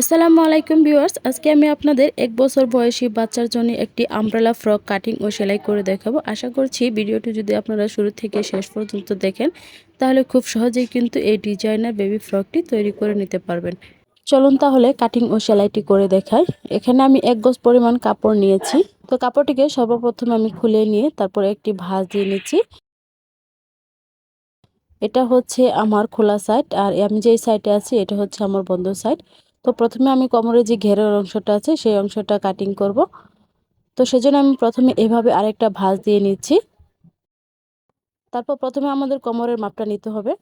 আসসালামু আলাইকুম ভিউয়ার্স, আজকে আমি আপনাদের এক বছর বয়সী বাচ্চার জন্য একটি আমব্রেলা ফ্রক কাটিং ও সেলাই করে দেখাবো। আশা করছি ভিডিওটি যদি আপনারা শুরু থেকে শেষ পর্যন্ত দেখেন, তাহলে খুব সহজেই কিন্তু এই ডিজাইনার বেবি ফ্রকটি তৈরি করে নিতে পারবেন। চলুন তাহলে কাটিং ও সেলাইটি করে দেখাই। এখানে আমি এক গজ পরিমাণ কাপড় নিয়েছি। তো কাপড়টিকে সর্বপ্রথমে আমি খুলে নিয়ে তারপরে একটি ভাঁজ দিয়ে নিচ্ছি। এটা হচ্ছে আমার খোলা সাইড, আর আমি যেই সাইডে আছি, এটা হচ্ছে আমার বন্ধ সাইড। তো প্রথমে আমি কোমরের যে ঘেরের অংশটা আছে, সেই অংশটা কাটিং করব। তো সেজন্য আমি প্রথমে এভাবে আরেকটা ভাঁজ দিয়ে নিচ্ছি। তারপর প্রথমে আমাদের কোমরের মাপটা নিতে হবে।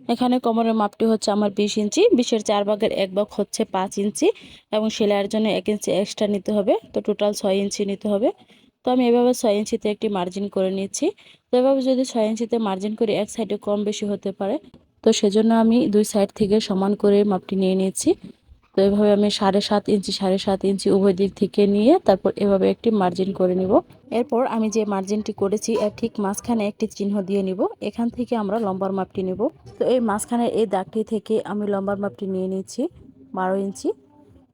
এখানে কোমরের মাপটি হচ্ছে আমার বিশ ইঞ্চি, বিশের চার ভাগের এক ভাগ হচ্ছে পাঁচ ইঞ্চি এবং সেলাইয়ের জন্য এক ইঞ্চি এক্সট্রা নিতে হবে। তো টোটাল ছয় ইঞ্চি নিতে হবে। তো আমি এভাবে ছয় ইঞ্চিতে একটি মার্জিন করে নিচ্ছি। তো এভাবে যদি ছয় ইঞ্চিতে মার্জিন করি, এক সাইডে কম বেশি হতে পারে। তো সেজন্য আমি দুই সাইড থেকে সমান করে মাপটি নিয়ে নিয়েছি। তো এভাবে আমি সাড়ে সাত ইঞ্চি, সাড়ে সাত ইঞ্চি উভয় দিক থেকে নিয়ে তারপর এভাবে একটি মার্জিন করে নিব। এরপর আমি যে মার্জিনটি করেছি, এর ঠিক মাঝখানে একটি চিহ্ন দিয়ে নিব। এখান থেকে আমরা লম্বার মাপটি নেব। তো এই মাঝখানে এই দাগটি থেকে আমি লম্বার মাপটি নিয়ে নিয়েছি, বারো ইঞ্চি।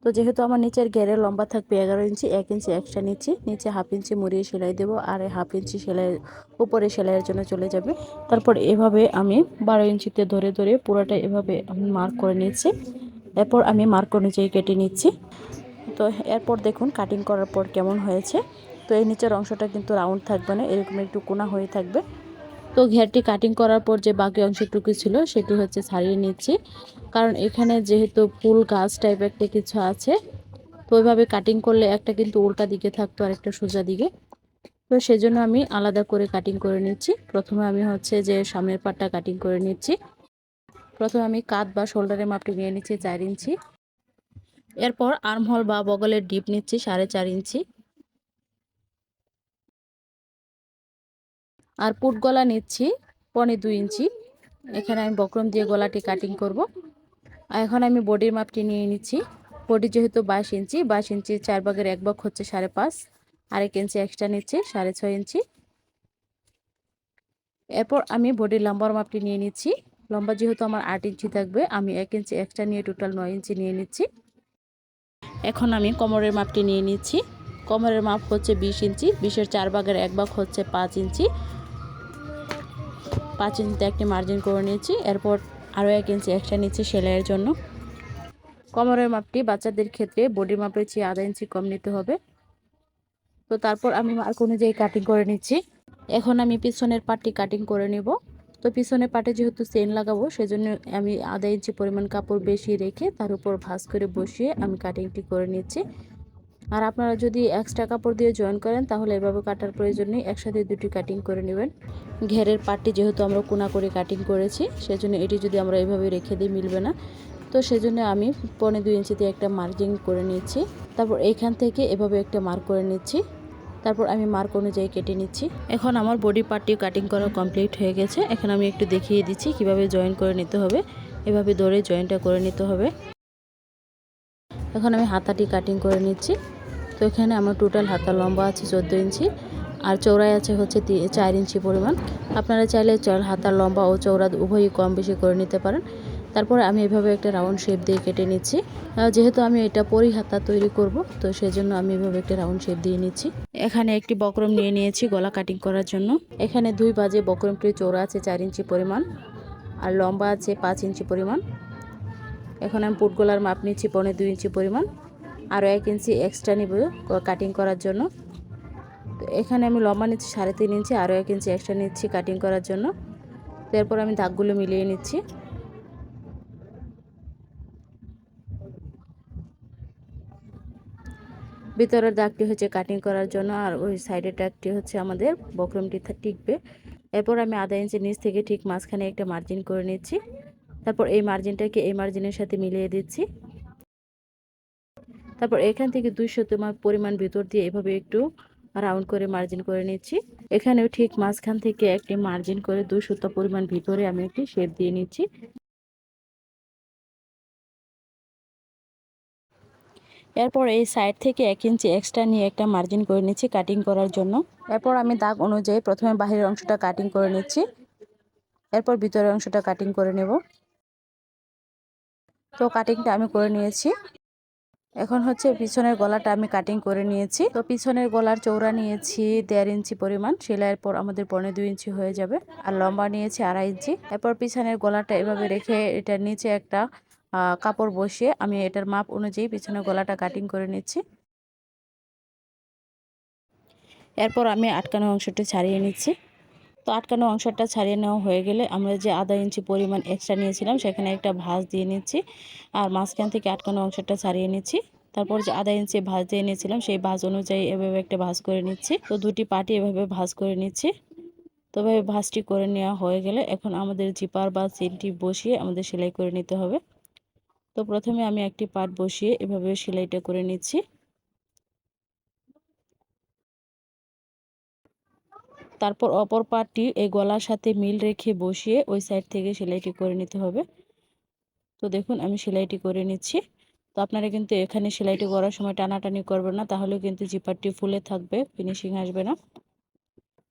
তো যেহেতু আমার নিচের ঘেরের লম্বা থাকবে এগারো ইঞ্চি, এক ইঞ্চি এক্সট্রা নিচ্ছি। নিচে হাফ ইঞ্চি মুড়িয়ে সেলাই দেবো আর হাফ ইঞ্চি সেলাই, উপরে সেলাইয়ের জন্য চলে যাবে। তারপর এভাবে আমি বারো ইঞ্চিতে ধরে ধরে পুরোটা এভাবে আমি মার্ক করে নিচ্ছি। এরপর আমি মার্ক অনুযায়ী কেটে নিচ্ছি। তো এরপর দেখুন কাটিং করার পর কেমন হয়েছে। তো এই নিচের অংশটা কিন্তু রাউন্ড থাকবে না, এরকম একটু কোনা হয়ে থাকবে। তো ঘেরটি কাটিং করার পর যে বাকি অংশটুকু ছিল সেটি হচ্ছে ছাড়িয়ে নিচ্ছি। কারণ এখানে যেহেতু ফুল গাছ টাইপ একটা কিছু আছে, তো ওইভাবে কাটিং করলে একটা কিন্তু উল্টা দিকে থাকতো আর একটা সোজা দিকে। তো সেজন্য আমি আলাদা করে কাটিং করে নিচ্ছি। প্রথমে আমি হচ্ছে যে সামনের পাটটা কাটিং করে নিচ্ছি। প্রথমে আমি কাত বা শোল্ডারের মাপটি নিয়ে নিচ্ছি চার ইঞ্চি। এরপর আর্মহল বা বগলের ডিপ নিচ্ছি সাড়ে চার ইঞ্চি। আর পুট গলা নিচ্ছি পনে দুই ইঞ্চি। এখানে আমি বক্রম দিয়ে গলাটি কাটিং করব। এখন আমি বডির মাপটি নিয়ে নিচ্ছি। বডি যেহেতু বাইশ ইঞ্চি বাইশ ইঞ্চি চার ভাগের এক ভাগ হচ্ছে সাড়ে পাঁচ। আরেক ইঞ্চি এক্সট্রা নিচ্ছি, সাড়ে ছয় ইঞ্চি। এরপর আমি বডির লম্বার মাপটি নিয়ে নিচ্ছি। লম্বা যেহেতু আমার আট ইঞ্চি থাকবে, আমি এক ইঞ্চি এক্সট্রা নিয়ে টোটাল নয় ইঞ্চি নিয়ে নিচ্ছি। এখন আমি কোমরের মাপটি নিয়ে নিচ্ছি। কোমরের মাপ হচ্ছে বিশ ইঞ্চি, বিশের চার ভাগের এক ভাগ হচ্ছে পাঁচ ইঞ্চি। পাঁচ ইঞ্চিতে একটি মার্জিন করে নিয়েছি। এরপর আরও এক ইঞ্চি এক্সট্রা নিচ্ছি সেলাইয়ের জন্য। কোমরের মাপটি বাচ্চাদের ক্ষেত্রে বডির মাপের চেয়ে আধা ইঞ্চি কম নিতে হবে। তো তারপর আমি মার্ক অনুযায়ী কাটিং করে নিচ্ছি। এখন আমি পিছনের পাটটি কাটিং করে নিব। তো পিছনের পাটে যেহেতু চেন লাগাবো, সেজন্য আমি আধা ইঞ্চি পরিমাণ কাপড় বেশি রেখে তার উপর ভাঁজ করে বসিয়ে আমি কাটিংটি করে নিচ্ছি। আর আপনারা যদি এক্সট্রা কাপড় দিয়ে জয়েন করেন, তাহলে এভাবে কাটার প্রয়োজন নেই। একসাথে দুটি কাটিং করে নেবেন। ঘেরের পাটটি যেহেতু আমরা কোনা করে কাটিং করেছি, সেজন্য এটি যদি আমরা এভাবে রেখে দিই, মিলবে না। তো সেজন্য আমি পনে দুই ইঞ্চিতে একটা মার্কিং করে নিচ্ছি। তারপর এইখান থেকে এভাবে একটা মার্ক করে নিচ্ছি। তারপর আমি মার্ক অনুযায়ী কেটে নিচ্ছি। এখন আমার বডি পার্টটিও কাটিং করা কমপ্লিট হয়ে গেছে। এখন আমি একটু দেখিয়ে দিচ্ছি কীভাবে জয়েন করে নিতে হবে। এভাবে ধরে জয়েনটা করে নিতে হবে। এখন আমি হাতাটি কাটিং করে নিচ্ছি। তো এখানে আমার টোটাল হাতা লম্বা আছে চোদ্দ ইঞ্চি, আর চৌড়াই আছে হচ্ছে চার ইঞ্চি পরিমাণ। আপনারা চাইলে হাতার লম্বা ও চৌড়া উভয়ই কম বেশি করে নিতে পারেন। তারপরে আমি এভাবে একটা রাউন্ড শেপ দিয়ে কেটে নিচ্ছি। যেহেতু আমি এটা পরি হাতা তৈরি করব, তো সেজন্য আমি এভাবে একটা রাউন্ড শেপ দিয়ে নিচ্ছি। এখানে একটি বক্রম নিয়ে নিয়েছি গলা কাটিং করার জন্য। এখানে দুই বাজে বক্রমটি চৌড়া আছে চার ইঞ্চি পরিমাণ, আর লম্বা আছে পাঁচ ইঞ্চি পরিমাণ। এখন আমি পুট গলার মাপ নিচ্ছি পনেরো দুই ইঞ্চি পরিমাণ। আরও এক ইঞ্চি এক্সট্রা নিব কাটিং করার জন্য। তো এখানে আমি লম্বা নিচ্ছি সাড়ে তিন ইঞ্চি আরও এক ইঞ্চি এক্সট্রা নিচ্ছি কাটিং করার জন্য। তো এরপর আমি দাগগুলো মিলিয়ে নিচ্ছি। ভিতরের দাগটি হচ্ছে কাটিং করার জন্য আর ওই সাইডের দাগটি হচ্ছে আমাদের বক্রমটি টিকবে। এরপর আমি আধা ইঞ্চি নিচ থেকে ঠিক মাঝখানে একটা মার্জিন করে নিচ্ছি। তারপর এই মার্জিনটাকে এই মার্জিনের সাথে মিলিয়ে দিচ্ছি। তারপর এখান থেকে দুইশো তোমার পরিমাণ ভিতর দিয়ে এভাবে একটু রাউন্ড করে মার্জিন করে নিচ্ছি। এখানেও ঠিক মাঝখান থেকে একটি মার্জিন করে দুশো পরিমাণ ভিতরে আমি একটি শেপ দিয়ে নিচ্ছি। এরপর এই সাইড থেকে এক ইঞ্চি এক্সট্রা নিয়ে একটা মার্জিন করে নিচ্ছি কাটিং করার জন্য। এরপর আমি দাগ অনুযায়ী প্রথমে বাহিরের অংশটা কাটিং করে নিচ্ছি। এরপর ভিতরের অংশটা কাটিং করে নেব। তো কাটিংটা আমি করে নিয়েছি। এখন হচ্ছে পিছনের গলাটা আমি কাটিং করে নিয়েছি। তো পিছনের গলার চৌড়া নিয়েছি দেড় ইঞ্চি পরিমাণ, সেলাইয়ের পর আমাদের পনেরো দুই ইঞ্চি হয়ে যাবে। আর লম্বা নিয়েছি আড়াই ইঞ্চি। এরপর পিছনের গলাটা এভাবে রেখে এটার নিচে একটা কাপড় বসিয়ে আমি এটার মাপ অনুযায়ী পিছনের গলাটা কাটিং করে নিচ্ছি। এরপর আমি আটকানো অংশটি ছাড়িয়ে নিচ্ছি। তো আটকানো অংশটা ছাড়িয়ে নেওয়া হয়ে গেলে আমরা যে আধা ইঞ্চি পরিমাণ এক্সট্রা নিয়েছিলাম, সেখানে একটা ভাঁজ দিয়ে নিচ্ছি। আর মাঝখান থেকে আটকানো অংশটা ছাড়িয়ে নিচ্ছি। তারপর যে আধা ইঞ্চি ভাঁজ দিয়ে নিয়েছিলাম, সেই ভাঁজ অনুযায়ী এভাবে একটা ভাঁজ করে নিচ্ছি। তো দুটি পাটি এভাবে ভাঁজ করে নিচ্ছি। তবে ভাঁজটি করে নেওয়া হয়ে গেলে এখন আমাদের জিপার বা চেনটি বসিয়ে আমাদের সেলাই করে নিতে হবে। তো প্রথমে আমি একটি পাট বসিয়ে এভাবে সেলাইটা করে নিচ্ছি। তারপর অপর পাটটি এই গলার সাথে মিল রেখে বসিয়ে ওই সাইড থেকে সেলাইটি করে নিতে হবে। তো দেখুন, আমি সেলাইটি করে নিচ্ছি। তো আপনারা কিন্তু এখানে সেলাইটি করার সময় টানাটানি করবেন না তাহলে কিন্তু জিপারটি ফুলে থাকবে ফিনিশিং আসবে না।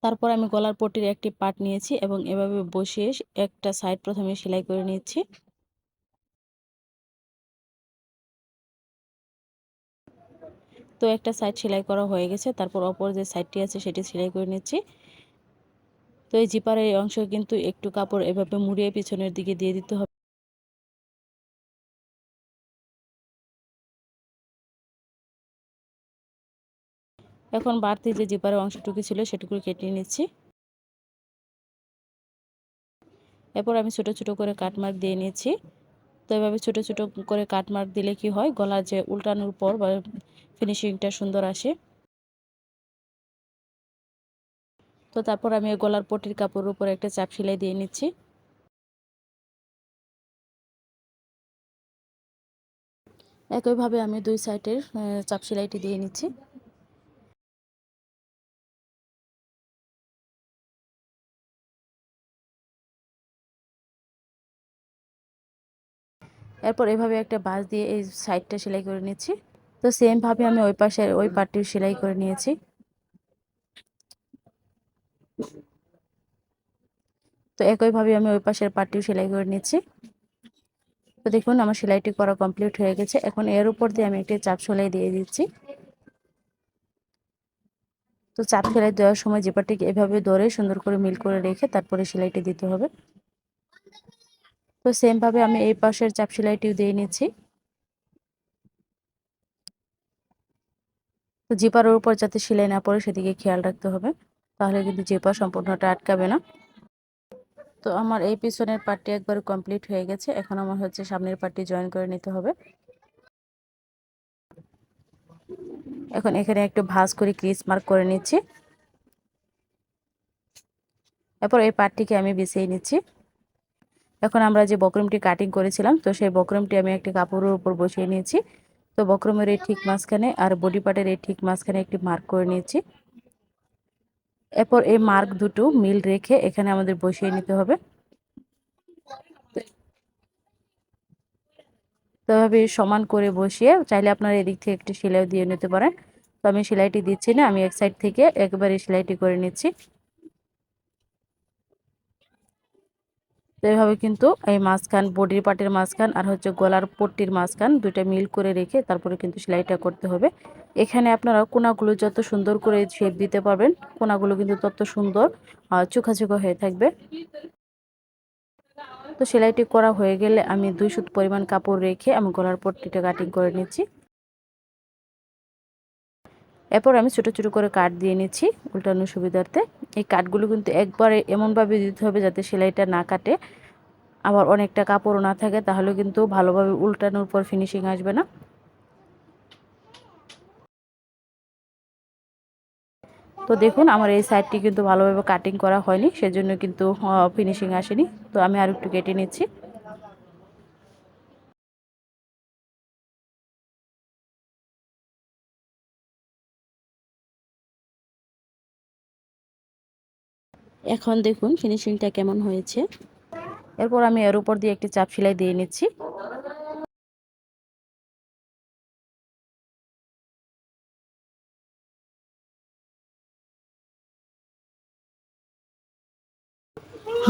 তারপর আমি গলার পট্টির একটি পাট নিয়েছি এবং এভাবে বসিয়ে একটা সাইড প্রথমে সেলাই করে নিচ্ছি। তো একটা সাইড সেলাই করা হয়ে গেছে, তারপর অপর যে সাইডটি আছে সেটি সেলাই করে নিচ্ছি। তো এই জিপারের এই অংশ কিন্তু একটু কাপড় এভাবে মুড়িয়ে পিছনের দিকে দিয়ে দিতে হবে। এখন বাড়তি যে জিপারের অংশটুকু ছিল সেটুকু কেটে নিচ্ছি। এরপর আমি ছোট ছোট করে কাটমার্ক দিয়ে নিয়েছি তো এভাবে ছোট ছোট করে কাটমার্ক দিলে কি হয়? গলা যে উল্টানোর পর বা ফিনিশিংটা সুন্দর আসে। তো তারপর আমি গলার পটির কাপড়ের উপর একটা চাপ সেলাই দিয়ে নিচ্ছি। একইভাবে আমি দুই সাইডের চাপ সেলাইটি দিয়ে নিচ্ছি। এরপর এভাবে একটা বাঁশ দিয়ে এই সাইডটা সেলাই করে নিচ্ছি। তো সেমভাবে আমি ওই পাশে ওই পাটটি সেলাই করে নিয়েছি। তো একইভাবে আমি ওই পাশের পাটটিও সেলাই করে নিচ্ছি। তো দেখুন, আমার সেলাইটি করা কমপ্লিট হয়ে গেছে। এখন এর উপর দিয়ে আমি একটি চাপ সেলাই দিয়ে দিচ্ছি। তো চাপ সেলাই দেওয়ার সময় জিপারটিকে এভাবে ধরে সুন্দর করে মিল করে রেখে তারপরে সেলাইটি দিতে হবে। তো সেমভাবে আমি এই পাশের চাপ সেলাইটিও দিয়ে নিচ্ছি। তো জিপারের উপর যাতে সেলাই না পড়ে সেদিকে খেয়াল রাখতে হবে। তাহলে কিন্তু জিপার সম্পূর্ণটা আটকাবে না। তো আমার এই পিছনের পার্টটি একবার কমপ্লিট হয়ে গেছে। এখন আমার হচ্ছে সামনের পার্টটি জয়েন করে নিতে হবে। এখন এখানে একটু ভাজ করে ক্রিস মার্ক করে নিচ্ছি। এরপর এই পার্টটিকে আমি বিছিয়ে নিচ্ছি। এখন আমরা যে বক্রমটি কাটিং করেছিলাম, তো সেই বক্রমটি আমি একটি কাপড়ের উপর বসিয়ে নিয়েছি। তো বক্রমের এই ঠিক মাঝখানে আর বডি পার্টের এই ঠিক মাঝখানে একটি মার্ক করে নিয়েছি। এরপর এই মার্ক দুটো মিল রেখে এখানে আমাদের বসিয়ে নিতে হবে। তবে সমান করে বসিয়ে চাইলে আপনারা এদিক থেকে একটি সেলাই দিয়ে নিতে পারেন। তো আমি সেলাইটি দিচ্ছি না, আমি এক সাইড থেকে একবারে সেলাইটি করে নিচ্ছি। তো এইভাবে কিন্তু এই মাঝখান বডির পাটের মাঝখান আর হচ্ছে গলার পট্টির মাঝখান দুইটা মিল করে রেখে তারপরে কিন্তু সেলাইটা করতে হবে। এখানে আপনারা কোনাগুলো যত সুন্দর করে শেপ দিতে পারবেন, কোনাগুলো কিন্তু তত সুন্দর চোখা চোখা হয়ে থাকবে। তো সেলাইটি করা হয়ে গেলে আমি দুই সুত পরিমাণ কাপড় রেখে আমি গলার পট্টিটা কাটিং করে নিচ্ছি। এরপর আমি ছোট ছোট করে কাট দিয়ে নিচ্ছি উল্টানোর সুবিধার্থে। এই কাঠগুলো কিন্তু একবারে এমনভাবে দিতে হবে যাতে সেলাইটা না কাটে। আবার অনেকটা কাপড়ও না থাকে, তাহলে কিন্তু ভালোভাবে উল্টানোর পর ফিনিশিং আসবে না। তো দেখুন, আমার এই সাইডটি কিন্তু ভালোভাবে কাটিং করা হয়নি, সেজন্য কিন্তু ফিনিশিং আসেনি। তো আমি আর একটু কেটে নিচ্ছি। এখন দেখুন ফিনিশিংটা কেমন হয়েছে। এরপর আমি এর উপর দিয়ে একটি চাপ সেলাই দিয়ে নিচ্ছি।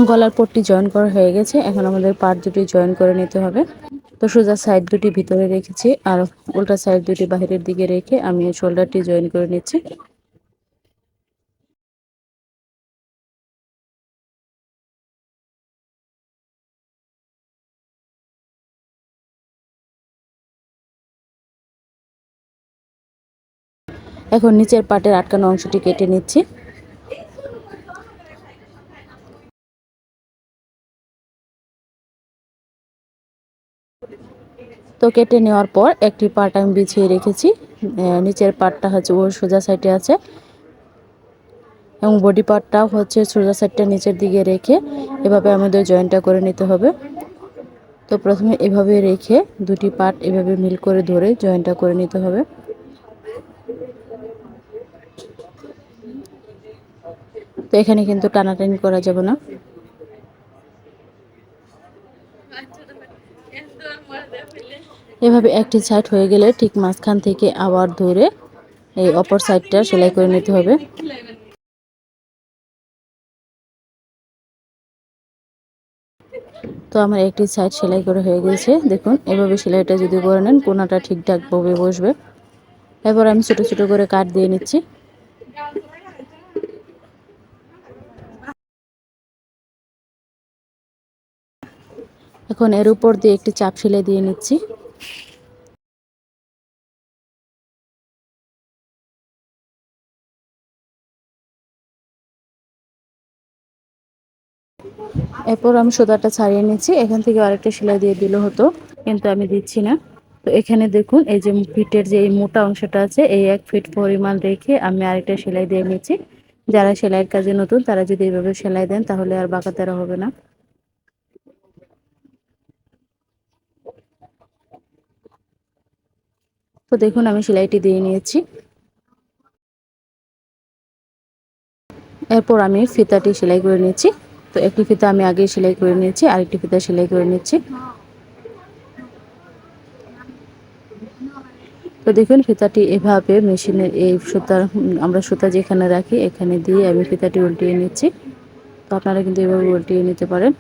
গলার পট্টি জয়েন করা হয়ে গেছে। এখন আমাদের পার্ট দুটি জয়েন করে নিতে হবে। তো সোজা সাইড দুটি ভিতরে রেখেছি আর উল্টা সাইড দুটি বাহিরের দিকে রেখে আমি শোল্ডারটি জয়েন করে নিচ্ছি। এখন নিচের পাটের আটকানো অংশটি কেটে নিচ্ছি। তো কেটে নেওয়ার পর একটি পাট আমি বিছিয়ে রেখেছি। নিচের পাটটা হচ্ছে ওর সোজা সাইডে আছে। এবং বডি পার্টটাও হচ্ছে সোজা সাইডটা নিচের দিকে রেখে এভাবে আমাদের জয়েন্টটা করে নিতে হবে। তো প্রথমে এভাবে রেখে দুটি পার্ট এভাবে মিল করে ধরে জয়েন্টটা করে নিতে হবে। তো এখানে কিন্তু টানাটানি করা যাবে না। এভাবে একটি সাইড হয়ে গেলে ঠিক মাঝখান থেকে আবার ধরে এই অপর সাইডটা সেলাই করে নিতে হবে। তো আমার একটি সাইড সেলাই করে হয়ে গেছে। দেখুন, এভাবে সেলাইটা যদি করে নেন, কোনাটা ঠিকঠাকভাবে বসবে। এবার আমি ছোটো ছোটো করে কাট দিয়ে নিচ্ছি। এখন এর উপর দিয়ে একটি চাপ সেলাই দিয়ে নিচ্ছি। এরপর আমি সোদাটা ছাড়িয়ে নিচ্ছি। এখান থেকে আরেকটা সেলাই দিয়ে দিলে হতো, কিন্তু আমি দিচ্ছি না। তো এখানে দেখুন, এই যে ফিটের যে এই মোটা অংশটা আছে, এই এক ফিট পরিমাণ রেখে আমি আরেকটা সেলাই দিয়ে নিচ্ছি। যারা সেলাইয়ের কাজে নতুন, তারা যদি এইভাবে সেলাই দেন, তাহলে আর বাঁকা তেরা হবে না। তো দেখুন, আমি সেলাইটি দিয়ে নিয়েছি। এরপর আমি ফিতাটি সেলাই করে নিয়েছি। তো একটি ফিতা আমি আগে সেলাই করে নিয়েছি, আরেকটি ফিতা সেলাই করে নিচ্ছি। তো দেখুন, ফিতাটি এভাবে মেশিনের এই সুতার, আমরা সুতা যেখানে রাখি, এখানে দিয়ে আমি ফিতাটি উল্টিয়ে নিচ্ছি। তো আপনারা কিন্তু এভাবে উল্টিয়ে নিতে পারেন।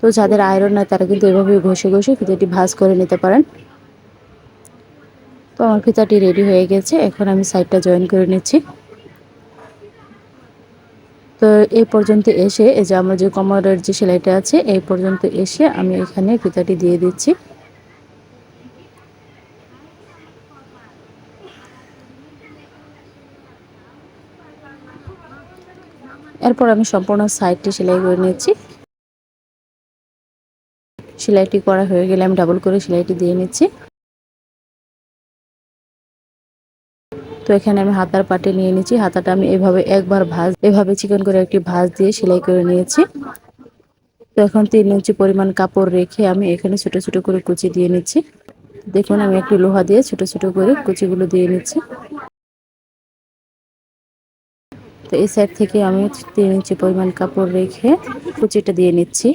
তো যাদের আয়রন নয় তারা কিন্তু এভাবে ঘষে ঘষে ফিতাটি ভাজ করে নিতে পারেন। তো আমার ফিতাটি রেডি হয়ে গেছে। এখন আমি সাইডটা জয়েন করে নিচ্ছি। তো এই পর্যন্ত এসে, এই যে আমার যে কমরের যে সেলাইটা আছে, এই পর্যন্ত এসে আমি এখানে ফিতাটি দিয়ে দিচ্ছি। এরপর আমি সম্পূর্ণ সাইডটি সেলাই করে নিচ্ছি। সেলাইটি করা হয়ে গেলে আমি ডাবল করে সেলাইটি দিয়ে নিচ্ছি। তো এখানে আমি হাতার পাটে নিয়ে নিচ্ছি হাতাটা আমি এভাবে একবার ভাজ, এভাবে চিকন করে একটি ভাজ দিয়ে সেলাই করে নিয়েছি। তো এখন তিন ইঞ্চি পরিমাণ কাপড় রেখে আমি এখানে ছোট ছোট করে কুচি দিয়ে নিচ্ছি। দেখুন, আমি একটি লোহা দিয়ে ছোট ছোট করে কুচিগুলো দিয়ে নিচ্ছি। তো এই সাইড থেকে আমি তিন ইঞ্চি পরিমাণ কাপড় রেখে কুচিটা দিয়ে নিচ্ছি।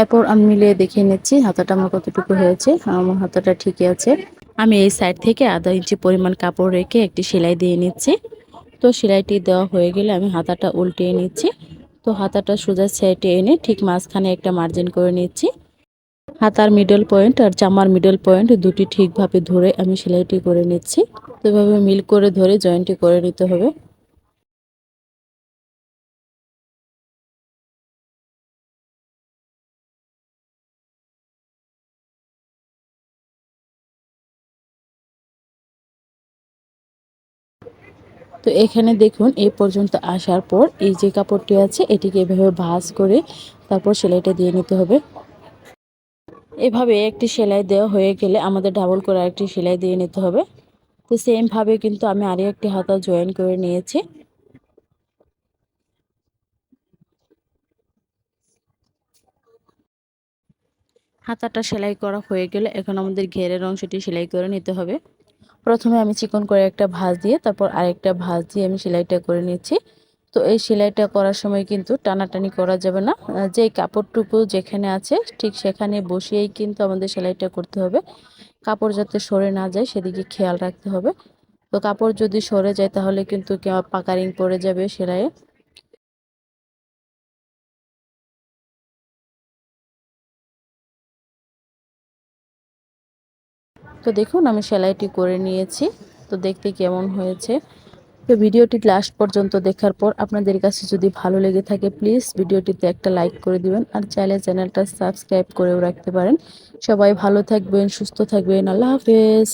এরপর আমি মিলিয়ে দেখিয়ে নিচ্ছি, হাতাটা আমার কতটুকু হয়েছে, আমার হাতাটা ঠিকই আছে। আমি এই সাইড থেকে আধা ইঞ্চি পরিমাণ কাপড় রেখে একটি সেলাই দিয়ে নিচ্ছি। তো সেলাইটি দেওয়া হয়ে গেলে আমি হাতাটা উল্টিয়ে নিচ্ছি। তো হাতাটা সোজা সাইডে এনে ঠিক মাঝখানে একটা মার্জিন করে নিচ্ছি। হাতার মিডল পয়েন্ট আর জামার মিডল পয়েন্ট দুটি ঠিকভাবে ধরে আমি সেলাইটি করে নিচ্ছি। তো এভাবে মিল করে ধরে জয়েন্টটি করে নিতে হবে। তো এখানে দেখুন এই পর্যন্ত আসার পর এই যে কাপড়টি আছে, এটিকে এভাবে ভাজ করে তারপর সেলাইটা দিয়ে নিতে হবে। এভাবে একটি সেলাই দেওয়া হয়ে গেলে আমাদের ডাবল করে আরেকটি সেলাই দিয়ে নিতে হবে। তো সেমভাবে কিন্তু আমি আরও একটি হাতা জয়েন করে নিয়েছি। হাতাটা সেলাই করা হয়ে গেলে এখন আমাদের ঘেরের অংশটি সেলাই করে নিতে হবে। প্রথমে আমি চিকন করে একটা ভাঁজ দিয়ে, তারপর আরেকটা ভাঁজ দিয়ে আমি সেলাইটা করে নিচ্ছি। তো এই সেলাইটা করার সময় কিন্তু টানাটানি করা যাবে না। যেই কাপড়টুকু যেখানে আছে, ঠিক সেখানে বসিয়েই কিন্তু আমাদের সেলাইটা করতে হবে। কাপড় যাতে সরে না যায়, সেদিকে খেয়াল রাখতে হবে। তো কাপড় যদি সরে যায়, তাহলে কিন্তু পাকারিং পড়ে যাবে সেলাইয়ে। তো দেখুন, আমি সেলাইটি করে নিয়েছি। তো দেখতে কেমন হয়েছে। তো ভিডিওটি লাস্ট পর্যন্ত দেখার পর আপনাদের কাছে যদি ভালো লেগে থাকে প্লিজ ভিডিওটিতে একটা লাইক করে দিবেন আর চাইলে চ্যানেলটা সাবস্ক্রাইব করেও রাখতে পারেন। সবাই ভালো থাকবেন, সুস্থ থাকবেন। আল্লাহ হাফেজ।